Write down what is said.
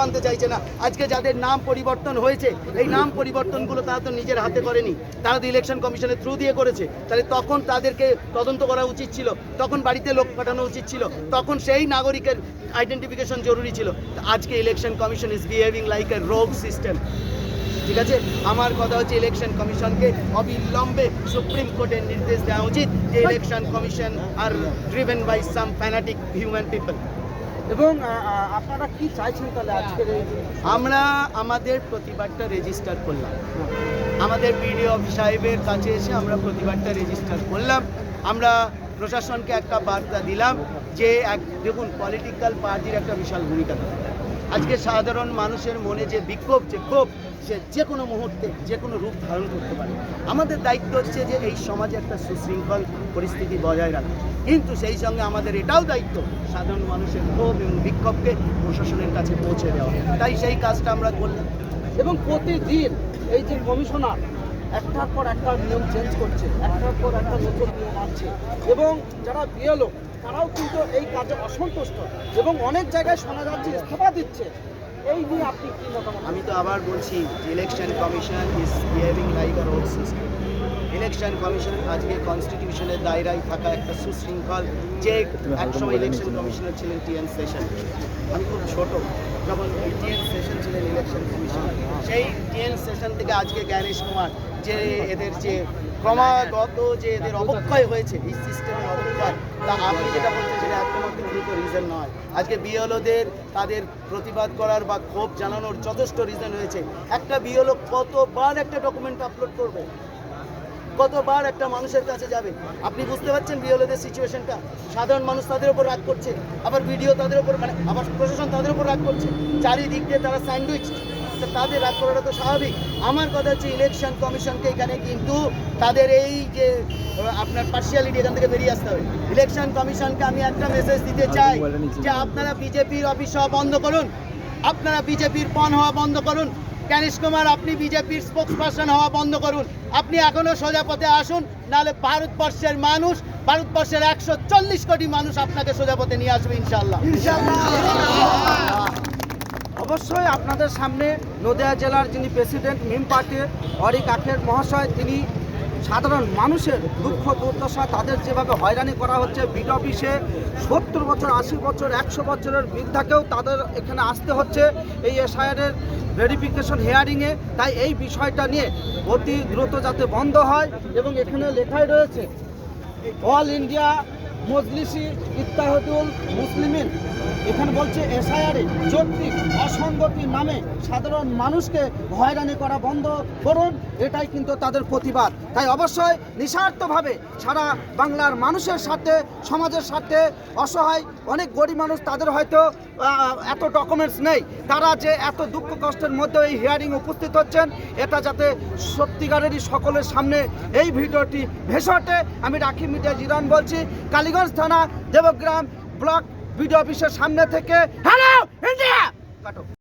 মানতে চাইছে না। আজকে যাদের নাম পরিবর্তন হয়েছে, এই নাম পরিবর্তনগুলো তারা তো নিজের হাতে করেনি। তারা তো ইলেকশন কমিশনের থ্রু দিয়ে করেছে। তাহলে তখন তাদেরকে তদন্ত করা উচিত ছিল। তখন বাড়িতে লোক পাঠানো উচিত ছিল। তখন সেই নাগরিকের আইডেন্টিফিকেশন জরুরি ছিল। আজকে election commission is behaving like a rogue system ঠিক আছে? আমার কথা হচ্ছে ইলেকশন কমিশনকে অবিলম্বে সুপ্রিম কোর্টের নির্দেশ দেওয়া উচিত যে election commission are driven by some fanatic human people এবং আপনারা কি চাইছেন তাহলে আজকের আমরা আমাদের প্রতিবাদটা রেজিস্টার করলাম। আমাদের বিডিও সাহেবের কাছে এসে আমরা প্রতিবাদটা রেজিস্টার করলাম। আমরা প্রশাসনকে একটা বার্তা দিলাম যে এক, দেখুন পলিটিক্যাল পার্টির একটা বিশাল ভূমিকা থাকে। আজকে সাধারণ মানুষের মনে যে বিক্ষোভ, যে ক্ষোভ, সে যে কোনো মুহূর্তে, যে কোনো রূপ ধারণ করতে পারে। আমাদের দায়িত্ব হচ্ছে যে এই সমাজে একটা সুশৃঙ্খল পরিস্থিতি বজায় রাখা। কিন্তু সেই সঙ্গে আমাদের এটাও দায়িত্ব সাধারণ মানুষের ক্ষোভ এবং বিক্ষোভকে প্রশাসনের কাছে পৌঁছে দেওয়া। তাই সেই কাজটা আমরা করলাম। এবং প্রতিদিন এই যে কমিশনার একটার পর একটা নিয়ম চেঞ্জ করছে একটার পর একটা নতুন নিয়ম আনছে। এবং যারা বিএলও তারাও কিন্তু এই কাজে অসন্তুষ্ট। এবং অনেক জায়গায় শোনা যাচ্ছে ইস্তফা দিচ্ছে। এই নিয়ে আপনি কি মতামত? আমি তো আবার বলছি election commission is behaving like R old system election commission আজকে কনস্টিটিউশনের দায়রায় থাকা একটা সুশৃঙ্খল যে একসময় ইলেকশন কমিশনার ছিলেন টিএন সেশন আমি খুব ছোট যখন টিএন সেশন ছিলেন ইলেকশন কমিশন সেই টিএন সেশন থেকে আজকে জ্ঞানেশ কুমার যে এদের যে ক্রমাগত যে এদের অবক্ষয় হয়েছে এই সিস্টেমের অবক্ষয় তা আপনি যেটা বলছেন সেটা একমাত্র মৃত রিজন নয়। আজকে বিএলওদের তাদের প্রতিবাদ করার বা ক্ষোভ জানানোর যথেষ্ট রিজন হয়েছে একটা বিএলও কতবার একটা ডকুমেন্ট আপলোড করবে? কতবার একটা মানুষের কাছে যাবে? আপনি বুঝতে পারছেন বিএলওদের সিচুয়েশনটা সাধারণ মানুষ তাদের উপর রাগ করছে, আবার ভিডিও তাদের উপর মানে আবার প্রশাসন তাদের উপর রাগ করছে। চারিদিক দিয়ে তারা স্যান্ডউইচ তাদের রাগ করাটা তো স্বাভাবিক। আমার কথা হচ্ছে ইলেকশন কমিশনকে এখানে কিন্তু তাদের এই যে আপনার পার্সিয়ালিটি এখান থেকে বেরিয়ে আসতে হবে। ইলেকশন কমিশনকে আমি একটা মেসেজ দিতে চাই যে আপনারা বিজেপির অফিস হওয়া বন্ধ করুন। আপনারা বিজেপির পণ হওয়া বন্ধ করুন। জ্ঞানেশ কুমার আপনি বিজেপির স্পোক্স পার্সন হওয়া বন্ধ করুন। আপনি এখনও সোজা পথে আসুন নাহলে ভারতবর্ষের মানুষ ভারতবর্ষের একশো চল্লিশ কোটি মানুষ আপনাকে সোজা পথে নিয়ে আসবে ইনশাল্লাহ অবশ্যই আপনাদের সামনে নদিয়া জেলার যিনি প্রেসিডেন্ট মিম পার্টির অরিক আখের মহাশয়, তিনি সাধারণ মানুষের দুঃখ দুর্দশা তাদের যেভাবে হয়রানি করা হচ্ছে বিড অফিসে সত্তর বছর, আশি বছর, একশো বছরের বৃদ্ধাকেও তাদের এখানে আসতে হচ্ছে এই এসআইআরের ভেরিফিকেশন হেয়ারিংয়ে তাই এই বিষয়টা নিয়ে অতি দ্রুত যাতে বন্ধ হয় এবং এখানে লেখাই রয়েছে অল ইন্ডিয়া মজলিসি ইত্তাহাদুল মুসলিমিন এখানে বলছে এসআইআরে যৌক্তিক অসঙ্গতির নামে সাধারণ মানুষকে হয়রানি করা বন্ধ করুন, এটাই কিন্তু তাদের প্রতিবাদ। তাই অবশ্যই নিঃস্বার্থভাবে সারা বাংলার মানুষের সাথে সমাজের সাথে অসহায়, অনেক গরিব মানুষ তাদের হয়তো এত ডকুমেন্টস নেই। তারা যে এত দুঃখ কষ্টের মধ্যে এই হিয়ারিং উপস্থিত হচ্ছেন, এটা যাতে সত্যিকারেরই সকলের সামনে এই ভিডিওটি ভেসে ওঠে। আমি রাখি মিডিয়া জিরান বলছি, কালীগঞ্জ থানা, দেবগ্রাম, ব্লক বিডিও অফিসের সামনে থেকে হ্যালো ইন্ডিয়া কাটো।